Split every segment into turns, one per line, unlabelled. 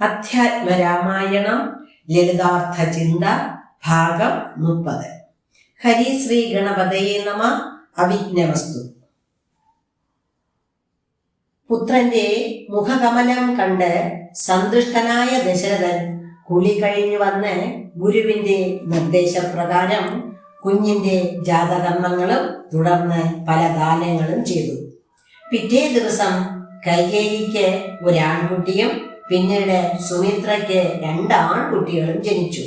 അധ്യാത്മരാമായണം ലളിതാർത്ഥ ചിന്ത ഭാഗം മുപ്പത്. ഹരിശ്രീ ഗണപതയെ നമ അവിജ്ഞവസ്തു പുത്രന്റെ മുഖകമലം കണ്ട് സന്തുഷ്ടനായ ദശരഥൻ കുളി കഴിഞ്ഞു വന്ന് ഗുരുവിന്റെ നിർദ്ദേശപ്രകാരം കുഞ്ഞിന്റെ ജാതകർമ്മങ്ങളും തുടർന്ന് പല ദാനങ്ങളും ചെയ്തു. പിറ്റേ ദിവസം കൈകേയിക്ക് ഒരാൺകുട്ടിയും പിന്നീട് സുമിത്രയ്ക്ക് രണ്ട് ആൺകുട്ടികളും ജനിച്ചു.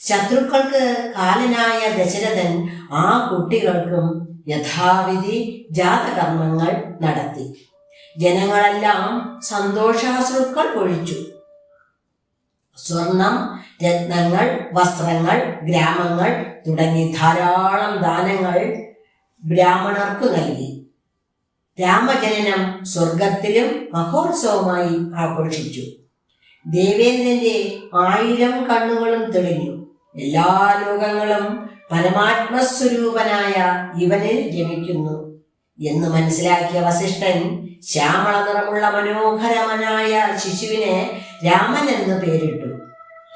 ശത്രുക്കൾക്ക് കാലനായ ദശരഥൻ ആ കുട്ടികൾക്കും യഥാവിധി ജാതകർമ്മങ്ങൾ നടത്തി. ജനങ്ങളെല്ലാം സന്തോഷാശ്രുക്കൾ ഒഴിച്ചു സ്വർണം രത്നങ്ങൾ വസ്ത്രങ്ങൾ ഗ്രാമങ്ങൾ തുടങ്ങി ധാരാളം ദാനങ്ങൾ ബ്രാഹ്മണർക്ക് നൽകി. രാമജനനം സ്വർഗത്തിലും മഹോത്സവമായി ആഘോഷിച്ചു. ദേവേന്ദ്രന്റെ ആയിരം കണ്ണുകളും തെളിഞ്ഞു. എല്ലാ ലോകങ്ങളും പരമാത്മസ്വരൂപനായ ഇവനിൽ രമിക്കുന്നു എന്ന് മനസ്സിലാക്കിയ വസിഷ്ഠൻ ശ്യാമള നിറമുള്ള മനോഹരമനായ ശിശുവിനെ രാമൻ എന്ന് പേരിട്ടു.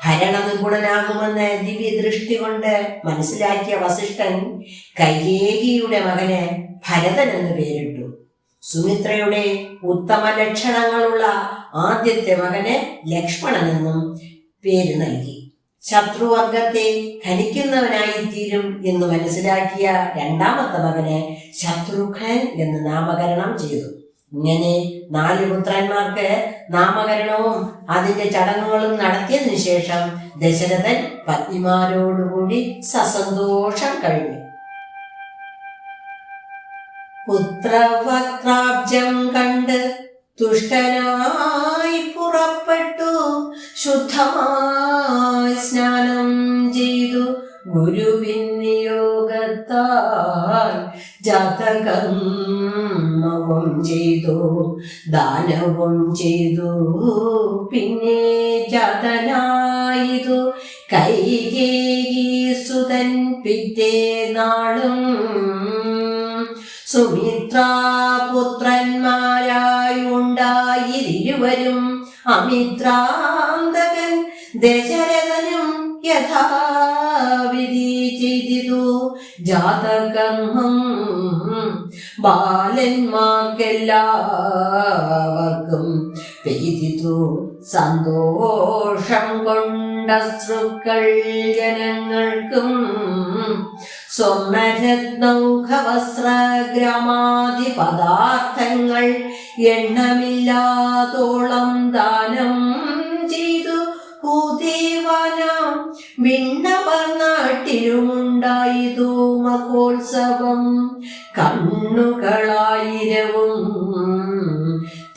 ഭരണനിപുണനാകുമെന്ന് ദിവ്യദൃഷ്ടി കൊണ്ട് മനസ്സിലാക്കിയ വസിഷ്ഠൻ കൈകേകിയുടെ മകന് ഭരതൻ എന്ന് പേരിട്ടു. സുമിത്രയുടെ ഉത്തമ ലക്ഷണങ്ങളുള്ള ആദ്യത്തെ മകന് ലക്ഷ്മണൻ എന്നും പേര് നൽകി. ശത്രുവർഗത്തെ ഖനിക്കുന്നവനായി തീരും എന്ന് മനസ്സിലാക്കിയ രണ്ടാമത്തെ മകന് ശത്രുഘ്നൻ എന്ന് നാമകരണം ചെയ്തു. ഇങ്ങനെ നാല് പുത്രന്മാർക്ക് നാമകരണവും അതിന്റെ ചടങ്ങുകളും നടത്തിയതിനു ശേഷം ദശരഥൻ പത്നിമാരോടുകൂടി സസന്തോഷം കഴിഞ്ഞു. പുത്രവക്രാബ്ജം കണ്ട് തുഷ്ടനായി പുറപ്പെട്ടു. ശുദ്ധമായി സ്നാനം ചെയ്തു. ഗുരുവിൻ നിയോഗത്താൽ ജാതകർമ്മവും ചെയ്തു. ദാനവും ചെയ്തു. പിന്നെ ജാതനായിതു. കൈകേയി സുതൻ പിറ്റേ നാളും സുമിത്രാപുത്രന്മാരായുണ്ടായിരുവരും അമിത്രാന്തകൻ ദശരഥനും യഥാവിധി ചെയ്തിതു. ജാതകർമ്മം ബാലന്മാർക്കെല്ലാവർക്കും പെയ്തിതു സന്തോഷം കൊണ്ട ശ്രുക്കൾ ജനങ്ങൾക്കും സ്വർണരത്നൗഖവസ്ത്രഗ്രമാതി പദാർത്ഥങ്ങൾ എണ്ണമില്ലാതോളം ദാനം ചെയ്തു ഭൂദേവാനാം വിണ്ണവർ നാട്ടിലുമുണ്ടായതു മഹോത്സവം. കണ്ണുകളായിരവും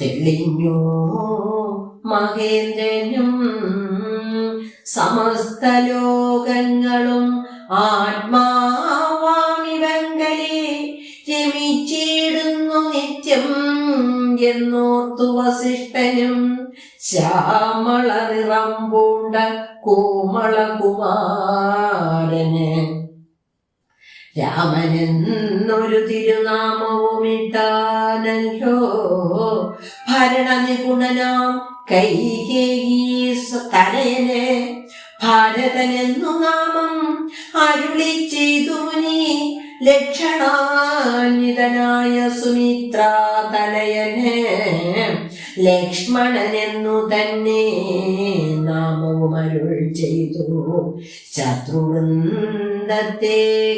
തെളിഞ്ഞു മഹേന്ദ്രനും സമസ്ത ലോകങ്ങളും ആത്മാവാമിവങ്കലെ രമിച്ചിടുന്നു നിത്യം എന്നോർത്തു വസിഷ്ഠനും ശ്യാമള നിറം പൂണ്ട കോമളകുമാരന്. രാമനെന്നൊരു തിരുനാമവും ഇട്ടാനല്ലോ ഭരണനിപുണനാം കൈകേയി തനയനെ ഭാരതനെന്നു നാമം അരുളി ചെയ്തു മുനി ലക്ഷണാന്വിതനായ സുമിത്ര തനയന് ലക്ഷ്മണനെന്നു തന്നെ നാമവും അരുൾ ചെയ്തു. ശത്രുവൃന്ദത്തെ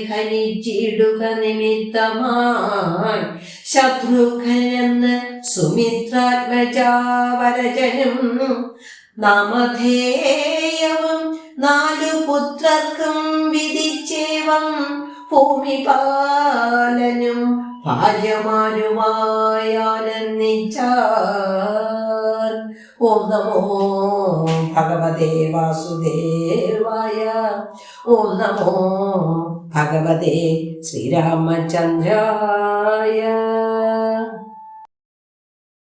ഖനിച്ചിടുക നിമിത്തമായി. ശത്രുഘനെന്ന് സുമിത്രാത്മജാവരജനും നാമധേയവും നാലു പുത്രർക്കും വിധിച്ചേവം. ഭൂമിപാലനും ഭാര്യമാരുമായി ആനന്ദിച്ചാൻ ഓം നമോ ഭഗവതേ വാസുദേവായ. ഓം നമോ ഭഗവതേ ശ്രീരാമചന്ദ്രായ.